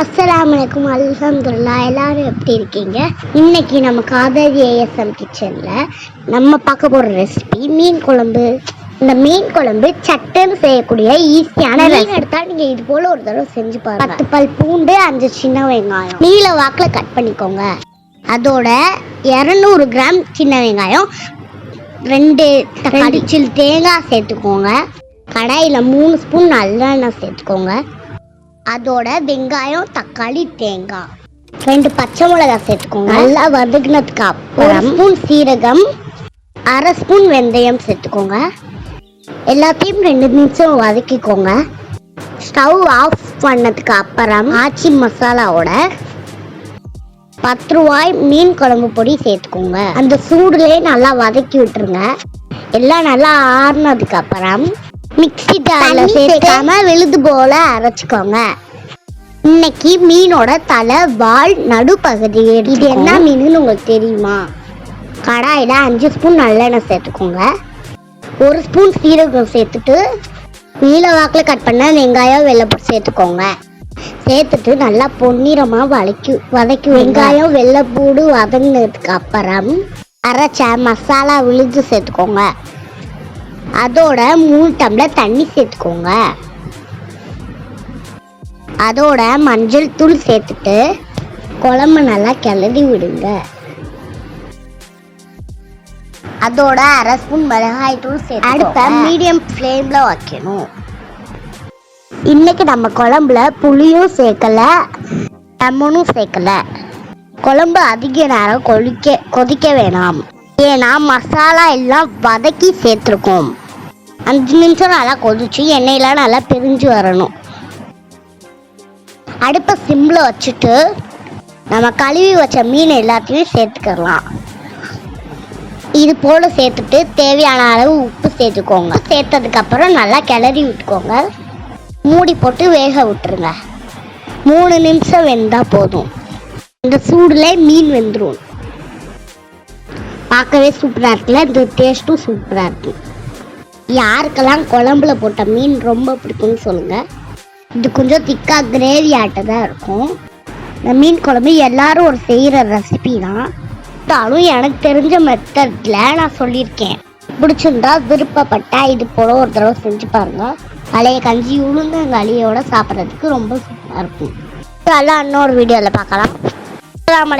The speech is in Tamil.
அஸ்ஸலாமு அலைக்கும். அல்ஹம்துலில்லா எல்லாரும் எப்படி இருக்கீங்க? இன்னைக்கு நம்ம காதரி ஏஎஸ்எம் கிச்சனில் நம்ம பார்க்க போகிற ரெசிபி மீன் குழம்பு. இந்த மீன் குழம்பு சட்டுன்னு செய்யக்கூடிய ஈஸியான மீன் எடுத்தால் நீங்கள் இது போல் ஒரு தடவை செஞ்சு பாருங்க. பத்து பல் பூண்டு அஞ்சு சின்ன வெங்காயம். நீல வாக்கில் கட் பண்ணிக்கோங்க. அதோட இரநூறு கிராம் சின்ன வெங்காயம் ரெண்டு தக்காளி சில் தேங்காய் சேர்த்துக்கோங்க. கடாயில் மூணு ஸ்பூன் நல்லெண்ணெய் சேர்த்துக்கோங்க. அதோட வெங்காயம் தக்காளி தேங்காய். ரெண்டு பச்சை மிளகாய் சேர்த்துக்கோங்க. நல்லா வதக்குனதுக்கு அப்புறம் ஸ்பூன் சீரகம் அரை ஸ்பூன் வெந்தயம் சேர்த்துக்கோங்க. எல்லாத்தையும் ரெண்டு நிமிஷம் வதக்கிக்கோங்க. ஸ்டவ் ஆஃப் பண்ணதுக்கு அப்புறம் ஆச்சி மசாலாவோட பத்து ரூபாய் மீன் குழம்பு பொடி சேர்த்துக்கோங்க. அந்த சூடுலேயே நல்லா வதக்கி விட்டுருங்க. எல்லாம் நல்லா ஆறுனதுக்கு அப்புறம் மிக்ஸி ஜார்ல சேர்க்காம விழுது போல அரைச்சிக்கோங்க. இன்னைக்கு மீனோட தலை வால் நடுப்பகுதி இது என்ன மீனுன்னு உங்களுக்கு தெரியுமா? கடாயில் அஞ்சு ஸ்பூன் நல்லெண்ணெய் சேர்த்துக்கோங்க. ஒரு ஸ்பூன் சீரகம் சேர்த்துட்டு நீல வாக்கில் கட் பண்ண வெங்காயம் வெள்ளைப்பூடு சேர்த்துக்கோங்க. சேர்த்துட்டு நல்லா பொன்னிறமாக வதக்கி வதக்கி வெங்காயம் வெள்ளைப்பூடு வதங்கினதுக்கு அப்புறம் அரைச்ச மசாலா விழுது சேர்த்துக்கோங்க. அதோட மூணு டம்ளர் தண்ணி சேர்த்துக்கோங்க. அதோட மஞ்சள் தூள் சேர்த்துட்டு குழம்பு நல்லா கிளறி விடுங்க. அதோட அரை ஸ்பூன் மிளகாய் தூள் சேர்த்து அடுப்பை மீடியம் ஃப்ளேமில் வைக்கணும். இன்னைக்கு நம்ம குழம்புல புளியும் சேர்க்கல லெமனும் சேர்க்கல. குழம்பு அதிக நேரம் கொதிக்க கொதிக்க வேணாம். ஏன்னா மசாலா எல்லாம் வதக்கி சேர்த்துருக்கோம். அஞ்சு நிமிஷம் நல்லா கொதிச்சு எண்ணெயெல்லாம் நல்லா பிரிஞ்சு வரணும். அடுப்பை சிம்மில் வச்சுட்டு நம்ம கழுவி வச்ச மீன் எல்லாத்தையும் சேர்த்துக்கலாம். இது போல் சேர்த்துட்டு தேவையான அளவு உப்பு சேர்த்துக்கோங்க. சேர்த்ததுக்கப்புறம் நல்லா கிளறி விட்டுக்கோங்க. மூடி போட்டு வேக விட்டுருங்க. மூணு நிமிஷம் வெந்தால் போதும். இந்த சூடில் மீன் வெந்துடும் பார்க்கவே சூப்பராக இருக்குல்ல? இந்த டேஸ்ட்டும் சூப்பராக இருக்கு. யாருக்கெல்லாம் குழம்புல போட்ட மீன் ரொம்ப பிடிக்கும்னு சொல்லுங்கள் இது கொஞ்சம் திக்காக கிரேவி ஆட்டதாக இருக்கும். இந்த மீன் குழம்பு எல்லாரும் ஒரு செய்கிற ரெசிபி தான். இருந்தாலும் எனக்கு தெரிஞ்ச மெத்தடில் நான் சொல்லியிருக்கேன். பிடிச்சிருந்தா விருப்பப்பட்டா இது போல் ஒரு தடவை செஞ்சு பாருங்கள் பழைய கஞ்சி உளுந்தங்களியோட சாப்பிட்றதுக்கு ரொம்ப சூப்பராக இருக்கும். அதெல்லாம் இன்னொரு வீடியோவில் பார்க்கலாம். அஸ்ஸலாமு